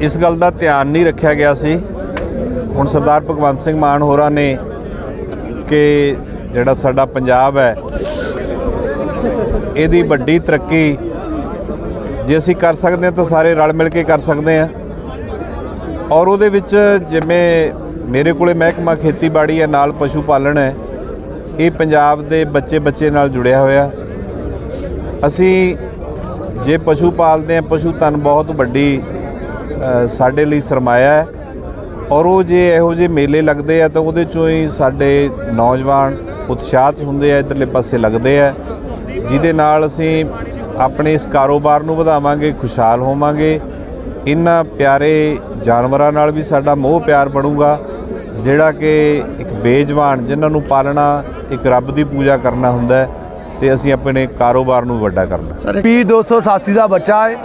ਇਸ ਗੱਲ ਦਾ ਧਿਆਨ ਨਹੀਂ ਰੱਖਿਆ ਗਿਆ ਸੀ ਹੁਣ ਸਰਦਾਰ ਭਗਵੰਤ ਸਿੰਘ ਮਾਨ ਹੋਰਾਂ ਨੇ ਕਿ ਜਿਹੜਾ ਸਾਡਾ ਪੰਜਾਬ ਹੈ, ਇਹਦੀ ਵੱਡੀ ਤਰੱਕੀ ਜੇ ਅਸੀਂ ਕਰ ਸਕਦੇ ਹਾਂ ਤਾਂ ਸਾਰੇ ਰਲ ਮਿਲ ਕੇ ਕਰ ਸਕਦੇ ਹਾਂ। ਔਰ ਉਹਦੇ ਵਿੱਚ ਜਿਵੇਂ ਮੇਰੇ ਕੋਲੇ ਮਹਿਕਮਾ ਖੇਤੀਬਾੜੀ ਹੈ, ਨਾਲ ਪਸ਼ੂ ਪਾਲਣ ਹੈ, ਇਹ ਪੰਜਾਬ ਦੇ ਬੱਚੇ ਬੱਚੇ ਨਾਲ ਜੁੜਿਆ ਹੋਇਆ। ਅਸੀਂ ਜੇ ਪਸ਼ੂ ਪਾਲਦੇ ਹਾਂ, ਪਸ਼ੂ ਧਨ ਬਹੁਤ ਵੱਡੀ ਸਾਡੇ ਲਈ ਸਰਮਾਇਆ ਹੈ। ਔਰ ਉਹ ਜੇ ਇਹੋ ਜਿਹੇ ਮੇਲੇ ਲੱਗਦੇ ਆ ਤਾਂ ਉਹਦੇ ਚੋਂ ਹੀ ਸਾਡੇ ਨੌਜਵਾਨ ਉਤਸ਼ਾਹਤ ਹੁੰਦੇ ਆ, ਇਧਰਲੇ ਪਾਸੇ ਲੱਗਦੇ ਆ। ਜਿਹਦੇ ਨਾਲ ਅਸੀਂ ਆਪਣੇ ਇਸ ਕਾਰੋਬਾਰ ਨੂੰ ਵਧਾਵਾਂਗੇ, ਖੁਸ਼ਹਾਲ ਹੋਵਾਂਗੇ। ਇਹਨਾਂ ਪਿਆਰੇ ਜਾਨਵਰਾਂ ਨਾਲ ਵੀ ਸਾਡਾ ਮੋਹ ਪਿਆਰ ਬਣੂਗਾ। ਜਿਹੜਾ ਕਿ ਇੱਕ ਬੇਜਵਾਨ ਜਿਨ੍ਹਾਂ ਨੂੰ ਪਾਲਣਾ ਇੱਕ ਰੱਬ ਦੀ ਪੂਜਾ ਕਰਨਾ ਹੁੰਦਾ ਹੈ ਤੇ ਅਸੀਂ ਆਪਣੇ ਕਾਰੋਬਾਰ ਨੂੰ ਵੱਡਾ ਕਰਨਾ। ਪੀ 288 ਦਾ ਬੱਚਾ ਹੈ।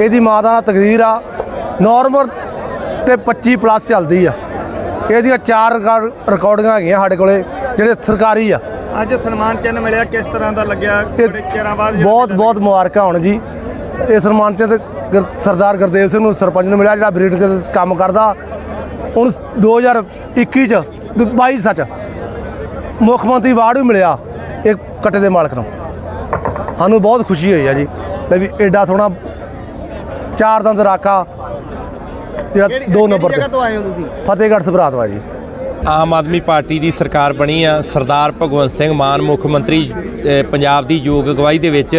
ਇਹਦੀ ਮਾਂ ਦਾ ਨਾਂ ਤਕਦੀਰ ਆ। ਨਾਰਮਲ ਤੇ 25 ਪਲੱਸ ਚੱਲਦੀ ਆ। ਇਹਦੀਆਂ ਚਾਰ ਰਿਕਾਰਡ- ਰਿਕਾਰਡਿੰਗਾਂ ਹੈਗੀਆਂ ਸਾਡੇ ਕੋਲੇ ਜਿਹੜੇ ਸਰਕਾਰੀ ਆ। ਅੱਜ ਸਨਮਾਨ ਚਿੰਨ੍ਹ ਮਿਲਿਆ ਕਿਸ ਤਰ੍ਹਾਂ ਦਾ ਲੱਗਿਆ? ਬੜੇ ਚਿਰਾਂ ਬਾਅਦ ਬਹੁਤ ਬਹੁਤ ਮੁਬਾਰਕਾਂ ਹੋਣ ਜੀ। ਇਹ ਸਨਮਾਨ ਚ ਸਰਦਾਰ ਗੁਰਦੇਵ ਸਿੰਘ ਨੂੰ ਸਰਪੰਚ ਨੂੰ ਮਿਲਿਆ ਜਿਹੜਾ ਬਰੀਡ ਦੇ ਕੰਮ ਕਰਦਾ। ਹੁਣ 2021 ਚ 22 ਸੱਚ ਮੁੱਖ ਮੰਤਰੀ ਅਵਾਰਡ ਵੀ ਮਿਲਿਆ ਇੱਕ ਕੱਟੇ ਦੇ ਮਾਲਕ ਨੂੰ। ਸਾਨੂੰ ਬਹੁਤ ਖੁਸ਼ੀ ਹੋਈ ਆ ਜੀ ਲੈ ਵੀ ਐਡਾ ਸੋਹਣਾ ਚਾਰ ਦੰਦ ਰਾਕਾ ਜਿਹੜਾ ਦੋ ਨੰਬਰ ਤੇ। ਤੋਂ ਆਏ ਹੋ ਤੁਸੀਂ? ਫਤਿਹਗੜ੍ਹ ਸਭਰਾਤ ਵਾ ਜੀ। ਆਮ ਆਦਮੀ ਪਾਰਟੀ ਦੀ ਸਰਕਾਰ ਬਣੀ ਆ ਸਰਦਾਰ ਭਗਵੰਤ ਸਿੰਘ ਮਾਨ ਮੁੱਖ ਮੰਤਰੀ ਪੰਜਾਬ ਦੀ ਯੋਗ ਅਗਵਾਈ ਦੇ ਵਿੱਚ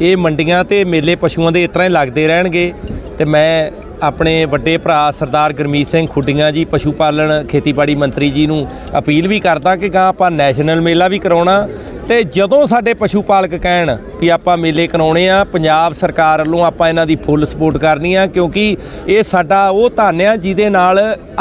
ਇਹ ਮੰਡੀਆਂ ਤੇ ਮੇਲੇ ਪਸ਼ੂਆਂ ਦੇ ਇਸ ਤਰ੍ਹਾਂ ਹੀ ਲੱਗਦੇ ਰਹਿਣਗੇ ਤੇ ਮੈਂ ਆਪਣੇ ਵੱਡੇ ਭਰਾ ਸਰਦਾਰ ਗਰਮੀਤ ਸਿੰਘ ਖੁੱਡੀਆਂ ਜੀ, ਪਸ਼ੂ ਪਾਲਣ ਖੇਤੀਬਾੜੀ ਮੰਤਰੀ ਜੀ ਨੂੰ ਅਪੀਲ ਵੀ ਕਰਦਾ ਕਿ ਗਾਂ ਆਪਾਂ ਨੈਸ਼ਨਲ ਮੇਲਾ ਵੀ ਕਰਾਉਣਾ ਤੇ ਜਦੋਂ ਸਾਡੇ ਪਸ਼ੂ ਪਾਲਕ ਕਹਿਣ ਵੀ ਆਪਾਂ ਮੇਲੇ ਕਰਾਉਣੇ ਆ, ਪੰਜਾਬ ਸਰਕਾਰ ਵੱਲੋਂ ਆਪਾਂ ਇਹਨਾਂ ਦੀ ਫੁੱਲ ਸਪੋਰਟ ਕਰਨੀ ਆ, ਕਿਉਂਕਿ ਇਹ ਸਾਡਾ ਉਹ ਧਨ ਆ ਜਿਹਦੇ ਨਾਲ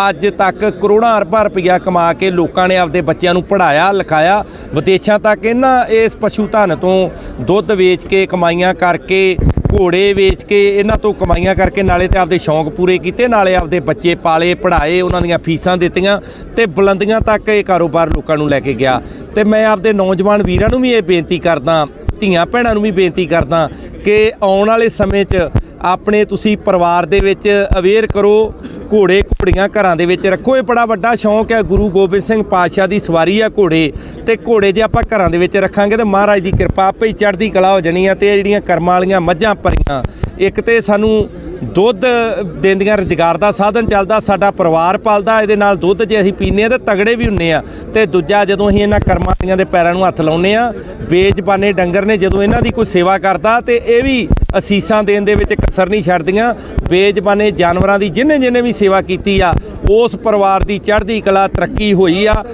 ਅੱਜ ਤੱਕ ਕਰੋੜਾਂ ਅਰਬਾਂ ਰੁਪਈਆ ਕਮਾ ਕੇ ਲੋਕਾਂ ਨੇ ਆਪਦੇ ਬੱਚਿਆਂ ਨੂੰ ਪੜ੍ਹਾਇਆ, ਲਿਖਾਇਆ, ਵਿਦੇਸ਼ਾਂ ਤੱਕ ਇਹਨਾਂ ਇਸ ਪਸ਼ੂ ਧਨ ਤੋਂ ਦੁੱਧ ਵੇਚ ਕੇ ਕਮਾਈਆਂ ਕਰਕੇ ਘੋੜੇ ਵੇਚ ਕੇ ਇਹਨਾਂ ਤੋਂ ਕਮਾਈਆਂ ਕਰਕੇ ਨਾਲੇ ਤੇ ਆਪਦੇ ਸ਼ੌਂਕ ਪੂਰੇ ਕੀਤੇ, ਨਾਲੇ ਆਪਦੇ ਬੱਚੇ ਪਾਲੇ, ਪੜ੍ਹਾਏ, ਉਹਨਾਂ ਦੀਆਂ ਫੀਸਾਂ ਦਿੱਤੀਆਂ ਤੇ ਬੁਲੰਦੀਆਂ ਤੱਕ ਇਹ ਕਾਰੋਬਾਰ ਲੋਕਾਂ ਨੂੰ ਲੈ ਕੇ ਗਿਆ। ਤੇ ਮੈਂ ਆਪਦੇ ਨੌਜਵਾਨ ਵੀਰਾਂ ਨੂੰ ਵੀ ਇਹ ਬੇਨਤੀ ਕਰਦਾ, ਧੀਆਂ ਭੈਣਾਂ ਨੂੰ ਵੀ ਬੇਨਤੀ ਕਰਦਾ ਕਿ ਆਉਣ ਵਾਲੇ ਸਮੇਂ 'ਚ ਆਪਣੇ ਤੁਸੀਂ ਪਰਿਵਾਰ ਦੇ ਵਿੱਚ ਅਵੇਅਰ ਕਰੋ ਘੋੜੇ ਘੋੜੀਆਂ ਘਰਾਂ ਦੇ ਵਿੱਚ ਰੱਖੋ। ਇਹ ਬੜਾ ਵੱਡਾ ਸ਼ੌਂਕ ਹੈ। ਗੁਰੂ ਗੋਬਿੰਦ ਸਿੰਘ ਪਾਤਸ਼ਾਹ ਦੀ ਸਵਾਰੀ ਆ ਘੋੜੇ। ਤੇ ਘੋੜੇ ਜੇ ਆਪਾਂ ਘਰਾਂ ਦੇ ਵਿੱਚ ਰੱਖਾਂਗੇ ਤੇ ਮਹਾਰਾਜ ਦੀ ਕਿਰਪਾ ਆਪੇ ਹੀ ਚੜ੍ਹਦੀ ਕਲਾ ਹੋ ਜਾਣੀ ਆ ਤੇ ਇਹ ਜਿਹੜੀਆਂ ਕਰਮਾਂ ਵਾਲੀਆਂ ਮੱਝਾਂ ਪਰੀਆਂ, ਇੱਕ ਤੇ ਸਾਨੂੰ ਦੁੱਧ ਦਿੰਦੀਆਂ ਰੁਜ਼ਗਾਰ ਦਾ ਸਾਧਨ ਚੱਲਦਾ, ਸਾਡਾ ਪਰਿਵਾਰ ਪਲਦਾ, ਇਹਦੇ ਨਾਲ ਦੁੱਧ ਜੇ ਅਸੀਂ ਪੀਂਦੇ ਆ ਤੇ ਤਗੜੇ ਵੀ ਹੁੰਨੇ ਆ ਤੇ ਦੂਜਾ ਜਦੋਂ ਅਸੀਂ ਇਹਨਾਂ ਕਰਮਾਂ ਵਾਲੀਆਂ ਦੇ ਪੈਰਾਂ ਨੂੰ ਹੱਥ ਲਾਉਨੇ ਆ ਬੇਜ਼ਬਾਨੇ ਡੰਗਰ ਨੇ ਜਦੋਂ ਇਹਨਾਂ ਦੀ ਕੋਈ ਸੇਵਾ ਕਰਦਾ ਤੇ ਇਹ ਵੀ ਅਸੀਸਾਂ ਦੇਣ ਦੇ ਵਿੱਚ ਕਸਰ ਨਹੀਂ ਛੱਡਦੀਆਂ। ਬੇਜ਼ਬਾਨੇ ਜਾਨਵਰਾਂ ਦੀ ਜਿੰਨੇ ਜਿੰਨੇ ਵੀ ਸੇਵਾ ਕੀਤੀ ਆ। ਉਸ ਪਰਿਵਾਰ ਦੀ ਚੜ੍ਹਦੀ ਕਲਾ ਤਰੱਕੀ ਹੋਈ ਆ।